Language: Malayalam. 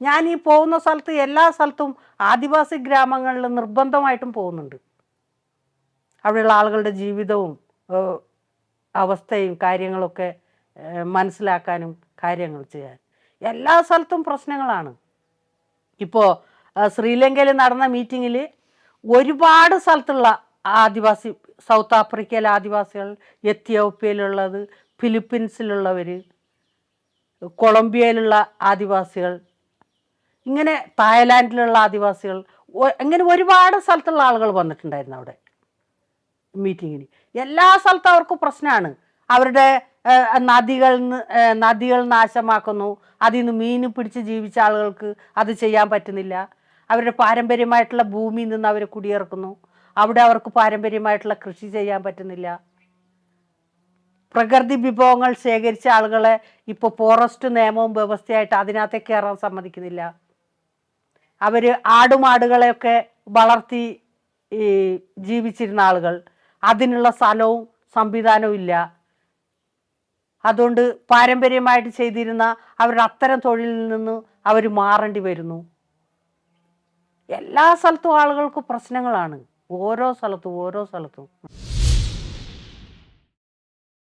ഞാൻ ഈ പോകുന്ന സ്ഥലത്ത് എല്ലാ സ്ഥലത്തും ആദിവാസി ഗ്രാമങ്ങളിൽ നിർബന്ധമായിട്ടും പോകുന്നുണ്ട്. അവിടെയുള്ള ആളുകളുടെ ജീവിതവും അവസ്ഥയും കാര്യങ്ങളൊക്കെ മനസ്സിലാക്കാനും കാര്യങ്ങൾ ചെയ്യാൻ. എല്ലാ സ്ഥലത്തും പ്രശ്നങ്ങളാണ്. ഇപ്പോൾ ശ്രീലങ്കയിൽ നടന്ന മീറ്റിങ്ങിൽ ഒരുപാട് സ്ഥലത്തുള്ള ആദിവാസി സൗത്ത് ആഫ്രിക്കയിലെ ആദിവാസികൾ എത്യോപ്യയിലുള്ളത് ഫിലിപ്പീൻസിലുള്ളവർ കൊളംബിയയിലുള്ള ആദിവാസികൾ ഇങ്ങനെ തായ്ലാൻഡിലുള്ള ആദിവാസികൾ അങ്ങനെ ഒരുപാട് സ്ഥലത്തുള്ള ആളുകൾ വന്നിട്ടുണ്ടായിരുന്നു അവിടെ മീറ്റിങ്ങിന്. എല്ലാ സ്ഥലത്തും അവർക്ക് പ്രശ്നമാണ്. അവരുടെ നദികൾ നദികൾ നാശമാക്കുന്നു. അതിൽ നിന്ന് മീൻ പിടിച്ച് ജീവിച്ച ആളുകൾക്ക് അത് ചെയ്യാൻ പറ്റുന്നില്ല. അവരുടെ പാരമ്പര്യമായിട്ടുള്ള ഭൂമിയിൽ നിന്ന് അവർ കുടിയിറക്കുന്നു. അവിടെ അവർക്ക് പാരമ്പര്യമായിട്ടുള്ള കൃഷി ചെയ്യാൻ പറ്റുന്നില്ല. പ്രകൃതി വിഭവങ്ങൾ ശേഖരിച്ച ആളുകളെ ഇപ്പോൾ ഫോറസ്റ്റ് നിയമവും വ്യവസ്ഥയായിട്ട് അതിനകത്തേക്ക് കയറാൻ സമ്മതിക്കുന്നില്ല. അവർ ആടുമാടുകളെയൊക്കെ വളർത്തി ഈ ജീവിച്ചിരുന്ന ആളുകൾ. അതിനുള്ള സ്ഥലവും സംവിധാനവും ഇല്ല. അതുകൊണ്ട് പാരമ്പര്യമായിട്ട് ചെയ്തിരുന്ന അവരുടെ അത്തരം തൊഴിലിൽ നിന്ന് അവർ മാറേണ്ടി വരുന്നു. എല്ലാ സ്ഥലത്തും ആളുകൾക്ക് പ്രശ്നങ്ങളാണ്. ഓരോ സ്ഥലത്തും ഓരോ സ്ഥലത്തും.